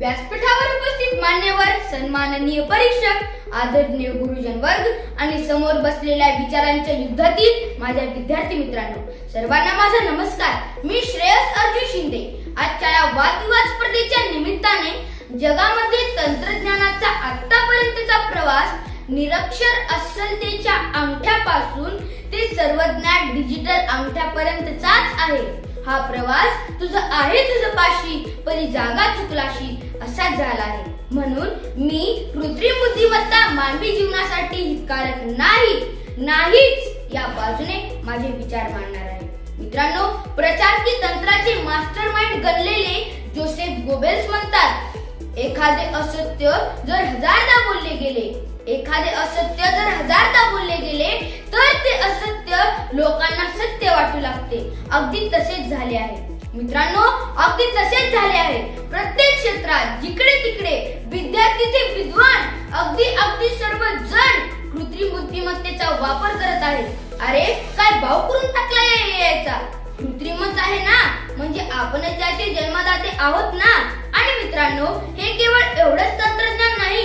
व्यासपीठावर उपस्थित मान्यवर सन्माननीय परीक्षक आदरणीय गुरुजन वर्ग आणि समोर बसलेल्या विचारांच्या युद्धातील माझ्या विद्यार्थी मित्रांनो सर्वांना माझा नमस्कार. मी श्रेयस अर्जुन शिंदे. आजच्या या वादविवाद स्पर्धेच्या निमित्ताने जगामध्ये तंत्रज्ञानाचा आतापर्यंतचा प्रवास निरक्षर अस्सलतेच्या अंगठ्यापासून ते सर्वज्ञात डिजिटल अंगठ्यापर्यंतचाच आहे. हा प्रवास तुझं आहे तुझं पाशी परी जागा चुकलाशी असाच झाला आहे. म्हणून मी कृत्रिम बुद्धिमत्ता मानवी जीवनासाठी हितकारक नाही. नाहीच या बाजूने माझे विचार मांडणार आहे. मित्रांनो प्रचार की तंत्राचे मास्टरमाइंड गणलेले जोसेफ गोबेल्स म्हणतात एखादे असत्य जर हजारदा बोलले गेले एखादे असत्य जर हजारदा बोलले गेले तर ते असत्य लोकांना सत्य वाटू लागते. अगदी तसेच झाले आहे. मित्रांनो अगदी तसेच झाले आहे. प्रत्येक क्षेत्रात जिकडे तिकडे विद्यार्थी ते विद्वान अगदी अगदी सर्व जण कृत्रिम बुद्धिमत्तेचा वापर करत आहे अरे काय भाव करून टाकला या AI कृत्रिमच आहे ना? म्हणजे आपणच त्याचे जन्मदाते आहोत ना? आणि मित्रांनो हे केवळ एवढंच तंत्रज्ञान नाही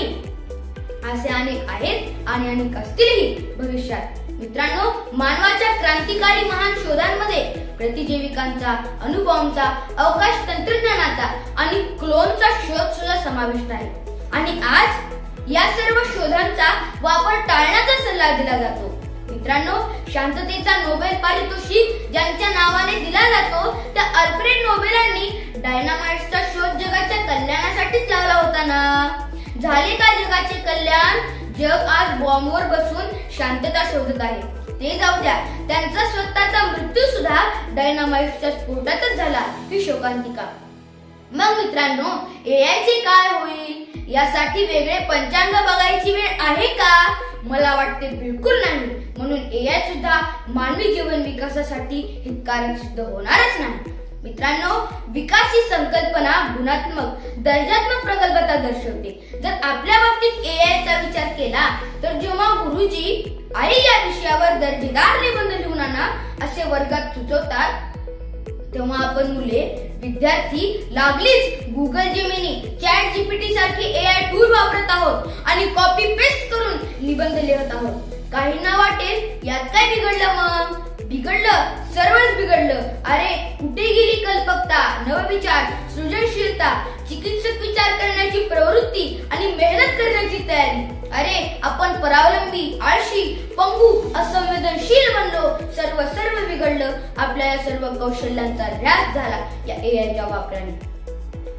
असे अनेक आहेत आणि अनेक असतीलही. भविष्यात मित्रांनो मानवाच्या क्रांतिकारी महान शोधांमध्ये प्रतिजैविकांचा अणुबॉम्बचा अवकाश तंत्रज्ञानाचा आणि क्लोनचा शोध सुद्धा समाविष्ट आहे. आणि आज या सर्व शोधांचा वापर टाळण्याचा सल्ला दिला जातो. मित्रांनो शांततेचा नोबेल पारितोषिक ज्यांच्या नावाने दिला जातो त्या अल्फ्रेड नोबेलांनी डायनामाइटचा शोध जगाच्या कल्याणासाठीच लावला होता ना? झाले का जगाचे कल्याण? जग आज बॉम्बवर बसून शांतता शोधत आहे. ते जाऊ द्या. त्यांचा स्वतःचा मृत्यू सुद्धा डायनामाइटच्या स्फोटातच झाला ही शोकांतिका. मग मित्रांनो एआय चे काय होईल? यासाठी वेगळे पंचांग बघायची वेळ आहे का? मला वाटते बिलकुल नाही. म्हणून एआय सुद्धा मानवी जीवन विकासासाठी हितकारक सिद्ध होणारच नाही. मित्रांनो विकास ही संकल्पना गुणात्मक दर्जात्मक प्रकल्पता दर्शवते. जर आपल्या बाबतीत ए चा विचार केला तर जेव्हा गुरुजी आई या विषयावर दर्जेदार निबंध लिहून आणा असे वर्गात सुचवतात तेव्हा आपण मुले विद्यार्थी लागलीच गुगल जेमिनी चॅट जीपीटी सारखे आय टूल वापरत आहोत आणि कॉपी पेस्ट करून निबंध लिहत आहोत. काहींना वाटेल यात काय बिघडलं मग? बिघडलं सर्वच बिघडलं. अरे कुठे गेली कल्पकता नवविचार सृजनशीलता चिकित्सक विचार करण्याची प्रवृत्ती आणि मेहनत करण्याची तयारी? अरे आपण परावलंबी आळशी पंगू असंवेदनशील बनलो. सर्व सर्व बिघडलं. आपल्या या सर्व कौशल्यांचा ऱ्यास झाला या एआयच्या वापराने.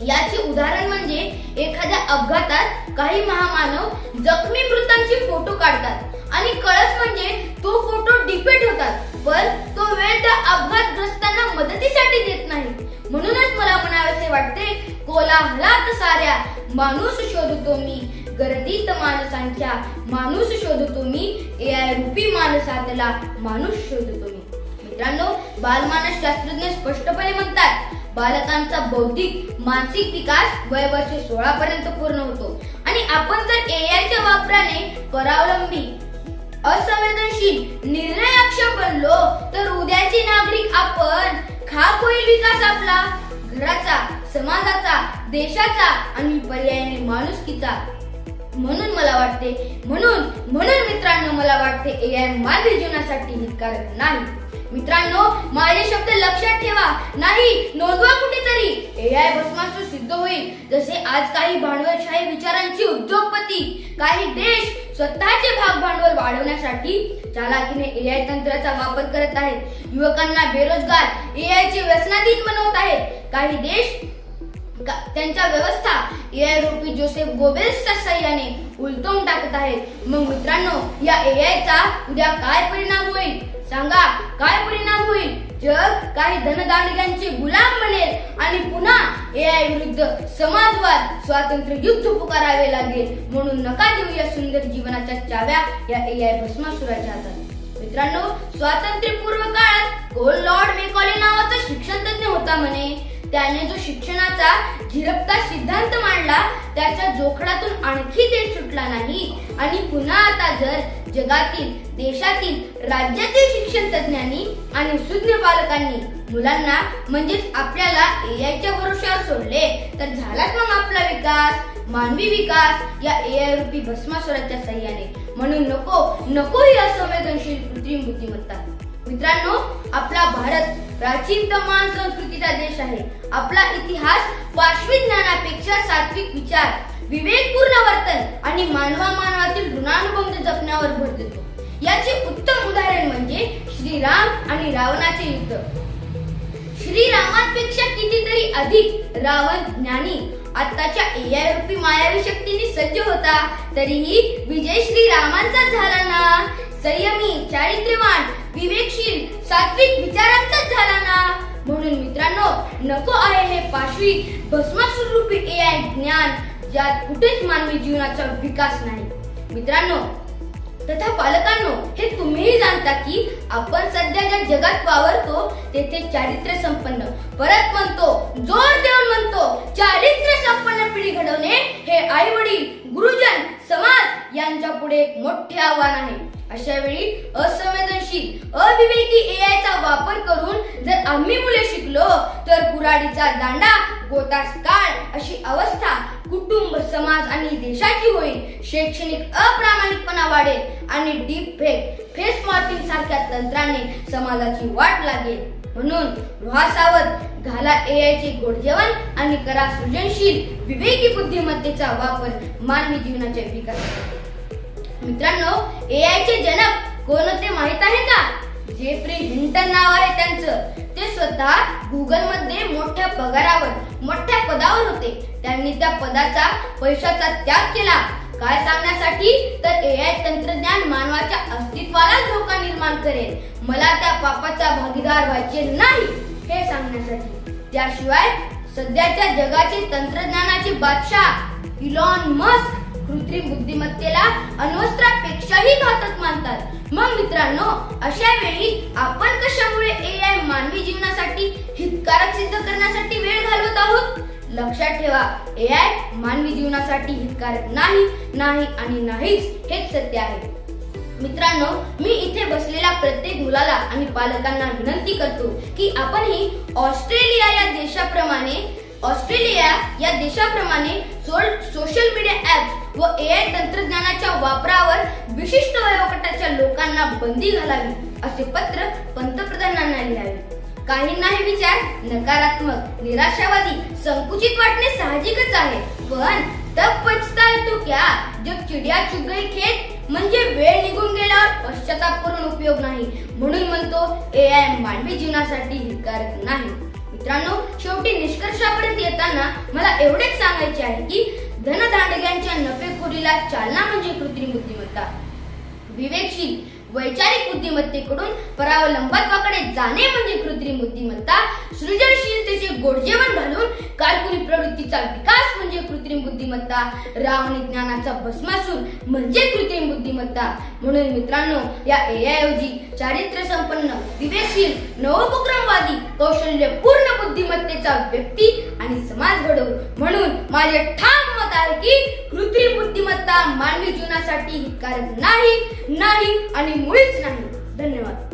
याचे उदाहरण म्हणजे एखाद्या अपघातात काही महामानव जखमी मृतांचे फोटो काढतात. आणि कळस म्हणजे तो फोटो डिपेट होतात. पण तो वेळ त्या अपघातग्रस्तांना मदतीसाठी देत नाही. म्हणूनच मला म्हणावेसे वाटते कोलाहलात साऱ्या माणूस शोधतो मी. गर्दीत माणसांच्या माणूस शोधतो मी. ए आय रूपी माणसातला माणूस शोधतो मी. मित्रांनो बालमानस शास्त्रज्ञ स्पष्टपणे म्हणतात बालकांचा बौद्धिक मानसिक विकास वय वर्ष सोळा पर्यंत पूर्ण होतो. आणि आपण जर ए आयच्या वापराने परावलंबी असंवेदनशील निर्णयाक्षम बनलो तर उद्याचे नागरिक आपण खाक होईल विकास आपला. घराचा समाजाचा देशाचा आणि पर्यायाने माणुसकीचा. म्हणून मला वाटते म्हणून म्हणून मित्रांनो मला वाटते एआय मानवी जीवनासाठी हितकारक नाही. मित्रांनो माझे शब्द लक्षात ठेवा. नाही नोंदवा कुठेतरी. ए आय भस्मासूर सिद्ध होईल. जसे आज काही भांडवलशाही विचारांची उद्योगपती काही देश स्वतःचे भाग भांडवल वाढवण्यासाठी चालाकीने एआय तंत्राचा वापर करत आहेत. युवकांना बेरोजगार एआय चे व्यसनाधीन बनवत आहेत. काही देश का- त्यांच्या व्यवस्था एआय रूपी जोसेफ गोबेल्सच्या सहाय्याने उलटवून टाकत आहेत. मग मित्रांनो या ए आयचा उद्या काय परिणाम होईल? सांगा काय परिणाम होईल? जग काही धनदांडग्यांचे गुलाम बनेल आणि पुन्हा एआय विरुद्ध समाजवाद स्वातंत्र्य युद्ध पुकारावे लागेल. म्हणून नका देऊ या सुंदर जीवनाच्या चाव्या या एआय भस्मासुराच्या हातात. मित्रांनो स्वातंत्र्यपूर्व काळात गोल लॉर्ड मेकॉले नावाचा शिक्षण तज्ञ होता म्हणे? त्याने जो शिक्षणाचा झिरपता सिद्धांत मांडला त्याच्या जोखडातून आणखी देश सुटला नाही. आणि पुन्हा आता जर जगातील देशातील राज्यातील शिक्षण तज्ञांनी आणि सुज्ञ पालकांनी मुलांना म्हणजेच आपल्याला एआयच्या भरोश्यावर सोडले तर झालाच मग आपला विकास मानवी विकास या एआय रूपी भस्मासुराच्या सह्याने. म्हणून नको नको ही असंवेदनशील कृत्रिम बुद्धिमत्ता. मित्रांनो आपला भारत प्राचीनतम मान संस्कृतीचा देश आहे. आपला इतिहास वाश्विक ज्ञानापेक्षा सात्विक विचार विवेकपूर्ण वर्तन आणि मानवा मानवातील ऋणानुबंध जपण्यावर भर देतो. याचे उत्तम उदाहरण म्हणजे श्रीराम आणि रावणाचे युद्ध. श्रीरामांपेक्षा कितीतरी अधिक रावण ज्ञानी आताच्या एआय रूपी मायावी शक्तीने सज्ज होता तरीही विजय श्री रामांचा झाला ना. संयमी चारित्र्यवान विवेकशील सात्विक विचारांचाच झाला ना. म्हणून मित्रांनो नको आहे हे पाशवी भस्मासूर रूपी एआय ज्ञान ज्यात कुठेच मानवी जीवनाचा विकास नाही. मित्रांनो तथा पालकांनो हे तुम्हीही जाणता की आपण सध्या ज्या जगात वावरतो तेथे चारित्र्य संपन्न. परत म्हणतो जोर देऊन म्हणतो चारित्र्य संपन्न पिढी घडवणे हे आई वडील गुरुजन समाज यांच्या पुढे मोठे आव्हान आहे. अशा वेळी असंवेदनशील अविवेकी एआय चा वापर करून जर आम्ही मुले शिकलो तर कुराडीचा दांडा गोतास काळ अशी अवस्था कुटुंब समाज आणि देशाची होईल. शैक्षणिक अप्रामाणिकपणा वाढेल आणि डीप फेक फेस मॉर्फिंग सारख्या तंत्राने समाजाची वाट लागेल. म्हणून व्हा सावध घाला एआयचे गोड जेवण आणि करा सृजनशील विवेकी बुद्धिमत्तेचा वापर मानवी जीवनाच्या विकासासाठी. मित्रांनो एआय चे जनक कोण होते माहीत आहे का? जेफ्री हिंटन नाव आहे त्यांचं. ते स्वतः गुगलमध्ये मोठ्या पगारावर मोठ्या पदावर होते. त्यांनी त्या पदाचा पैशाचा त्याग केला. काय सांगण्यासाठी? तर ए आय तंत्रज्ञान मानवाच्या अस्तित्वाला धोका निर्माण करेल. मला त्या पापाचा भागीदार व्हायचे नाही हे सांगण्यासाठी. त्याशिवाय सध्याच्या जगाचे तंत्रज्ञानाचे बादशाह इलॉन मस्क कृत्रिम बुद्धिमत्तेला अण्वस्त्रापेक्षाही घातक मानतात. मग मित्रांनो अशा वेळी आपण कशामुळे एआय मानवी जीवनासाठी हितकारक सिद्ध करण्यासाठी वेळ घालवत आहोत? लक्षात ठेवा एआय मानवी जीवनासाठी हितकारक नाही नाही आणि नाहीच हेच सत्य आहे. मित्रांनो मी इथे बसलेल्या प्रत्येक मुलाला आणि पालकांना विनंती करतो की आपणही ऑस्ट्रेलिया या देशाप्रमाणे ऑस्ट्रेलिया या देशाप्रमाणे सोशल मीडिया ऍप्स व एआय तंत्रज्ञानाच्या वापरावर विशिष्ट वयोगटाच्या लोकांना बंदी घालावी असे पत्र पंतप्रधानांना लिहावे. काहींना हे विचार नकारात्मक निराशावादी संकुचित वाटणे साहजिकच आहे. पण तब पचता येतो क्या? जब चिडिया चुग गई खेत म्हणजे वेळ निघून गेल्यावर पश्चाताप करून उपयोग नाही. म्हणून म्हणतो एआय मानवी जीवनासाठी हितकारक नाही. मित्रांनो शेवटी निष्कर्षापर्यंत येताना मला एवढेच सांगायचे आहे की धनदांडग्यांच्या नफेखोरीला चालना म्हणजे कृत्रिम बुद्धिमत्ता. विवेकशील वैचारिक बुद्धिमत्तेकडून परावलंबत्वाकडे जाणे म्हणजे कृत्रिम बुद्धिमत्ता. सृजनशीलतेचे गोडजेवण घालून काल्पनिक प्रवृत्तीचा विकास म्हणजे कृत्रिम बुद्धिमत्ता. रावणी ज्ञानाचा भस्मासूर म्हणजे कृत्रिम बुद्धिमत्ता. म्हणून मित्रांनो या एआय चारित्र्य संपन्न विवेकशील नवोपक्रमवादी कौशल्यपूर्ण बुद्धिमत्तेचा व्यक्ती आणि समाज घडवू म्हणून माझे ठाम मत आहे की कृत्रिम बुद्धिमत्ता मानवी जीवनासाठी हितकारक नाही नाही आणि मुळीच नाही. धन्यवाद.